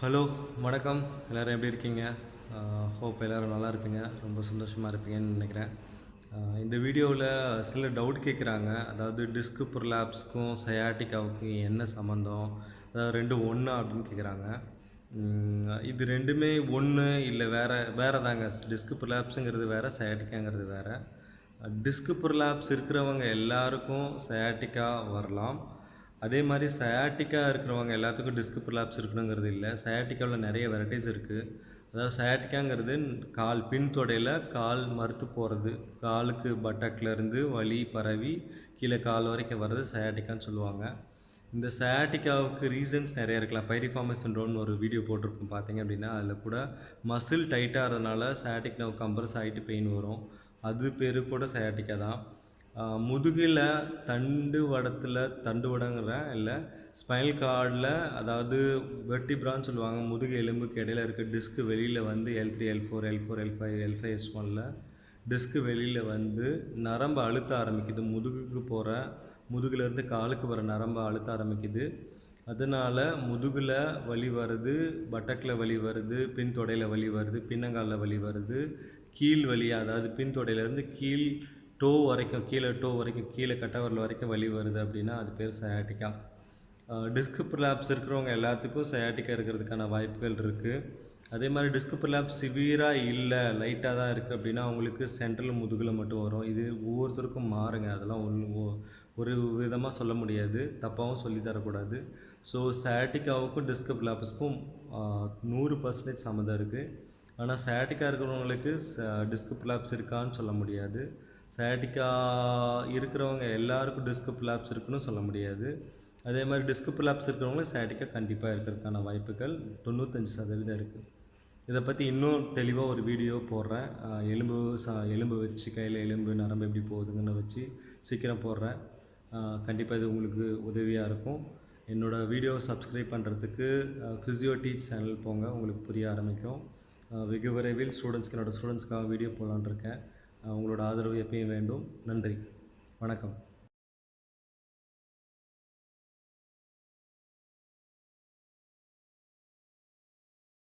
Hello வணக்கம். எல்லோரும் எப்படி இருக்கீங்க? ஹோப் எல்லோரும் நல்லா இருப்பீங்க. ரொம்ப சந்தோஷமாக இருப்பீங்கன்னு நினைக்கிறேன். இந்த வீடியோவில் சில டவுட் கேட்குறாங்க அதாவது டிஸ்க் ப்ரொலாப்ஸ்க்கும் சயாட்டிக்காவுக்கும் என்ன சம்மந்தம் அதாவது ரெண்டு ஒன்று அப்படின்னு கேட்குறாங்க இது ரெண்டுமே ஒன்று இல்லை வேறு வேறு தாங்க டிஸ்க் ப்ரொலாப்ஸுங்கிறது வேறு சயாட்டிக்காங்கிறது வேறு. டிஸ்க் ப்ரொலாப்ஸ் இருக்கிறவங்க எல்லாருக்கும் சயாட்டிக்கா வரலாம். அதே மாதிரி சயாட்டிக்கா இருக்கிறவங்க எல்லாத்துக்கும் டிஸ்க் ப்ரொலாப்ஸ் இருக்கணுங்கிறது இல்லை. சயாட்டிக்காவில் நிறைய வெரைட்டிஸ் இருக்குது அதாவது சயாட்டிக்காங்கிறது கால் பின் தொடையில் கால் மறுத்து போகிறது காலுக்கு பட்டக்லேருந்து வலி பரவி கீழே கால் வரைக்கும் வர்றது சயாட்டிக்கான்னு சொல்லுவாங்க. இந்த சயாட்டிக்காவுக்கு ரீசன்ஸ் நிறைய இருக்கலாம். பைரிஃபார்மஸ் சிண்ட்ரோம்னு ஒரு வீடியோ போட்டிருப்போம் பார்த்தீங்க அப்படின்னா. அதில் கூட மசில் டைட்டாக இருந்தனால சயாட்டிக் நவ் கம்ப்ரஸ் ஆகிட்டு பெயின் வரும். அது பேர் கூட சயாட்டிக்கா தான். முதுகில் தண்டு வடத்தில் தண்டு வடங்கிறேன் இல்லை ஸ்பைனல் கார்டில் அதாவது வெர்டிப்ரான்னு சொல்லுவாங்க முதுகு எலும்புக்கு இடையில இருக்க டிஸ்க்கு வெளியில் வந்து L three L four L four L five L five S ஒனில் டிஸ்க்கு வெளியில் வந்து நரம்பு அழுத்த ஆரம்பிக்குது. முதுகுக்கு போகிற முதுகுலேருந்து காலுக்கு வர நரம்பை அழுத்த ஆரம்பிக்குது. அதனால் முதுகில் வலி வருது பட்டக்கில் வலி வருது பின் தொடையில் வலி வருது பின்னங்காலில் வலி வருது. கீழ் வலி அதாவது பின் தொடையிலேருந்து கீழ் டோ வரைக்கும் கீழே டோ வரைக்கும் கீழே கட்டவரில் வரைக்கும் வலி வருது அப்படின்னா அது பேர் சயாட்டிக்கா டிஸ்க் ப்ரலாப்ஸ் இருக்கிறவங்க எல்லாத்துக்கும் சயாட்டிக்கா இருக்கிறதுக்கான வாய்ப்புகள் இருக்குது அதே மாதிரி டிஸ்க் ப்ரலாப்ஸ் சிவியராக இல்லை லைட்டாக தான் இருக்குது அப்படின்னா அவங்களுக்கு சென்ட்ரல் முதுகில் மட்டும் வரும். இது ஒவ்வொருத்தருக்கும் மாறுங்க. அதெல்லாம் ஒன்று ஒரு விதமாக சொல்ல முடியாது. தப்பாகவும் சொல்லி தரக்கூடாது. ஸோ சயாட்டிக்காவுக்கும் டிஸ்க் ப்ரலாப்ஸ்க்கும் நூறு பர்சன்டேஜ் சம்மந்தம் இருக்குது ஆனால் சயாட்டிக்கா இருக்கிறவங்களுக்கு டிஸ்க் ப்ரலாப்ஸ் இருக்கான்னு சொல்ல முடியாது. சயாட்டிக்கா இருக்கிறவங்க எல்லாருக்கும் டிஸ்க் லேப்ஸ் இருக்குன்னு சொல்ல முடியாது. அதே மாதிரி டிஸ்க் லேப்ஸ் இருக்கிறவங்களுக்கு சயாட்டிக்கா கண்டிப்பாக இருக்கிறதுக்கான வாய்ப்புகள் தொண்ணூத்தஞ்சு சதவீதம் இருக்குது இதை பற்றி இன்னும் தெளிவாக ஒரு வீடியோ போடுறேன். எலும்பு ச எலும்பு வச்சு கையில் எலும்பு நரம்பு எப்படி போகுதுங்கன்னு வச்சு சீக்கிரம் போடுறேன். கண்டிப்பாக இது உங்களுக்கு உதவியாக இருக்கும். என்னோடய வீடியோ சப்ஸ்கிரைப் பண்ணுறதுக்கு ஃபிசியோ டீச் சேனல் போங்க உங்களுக்கு புரிய ஆரம்பிக்கும். வெகு விரைவில் ஸ்டூடெண்ட்ஸ்க்கு என்னோடய ஸ்டூடெண்ட்ஸ்க்காக வீடியோ போடலான்னு இருக்கேன். உங்களோட ஆதரவு எப்பயும் வேண்டும். நன்றி. வணக்கம்.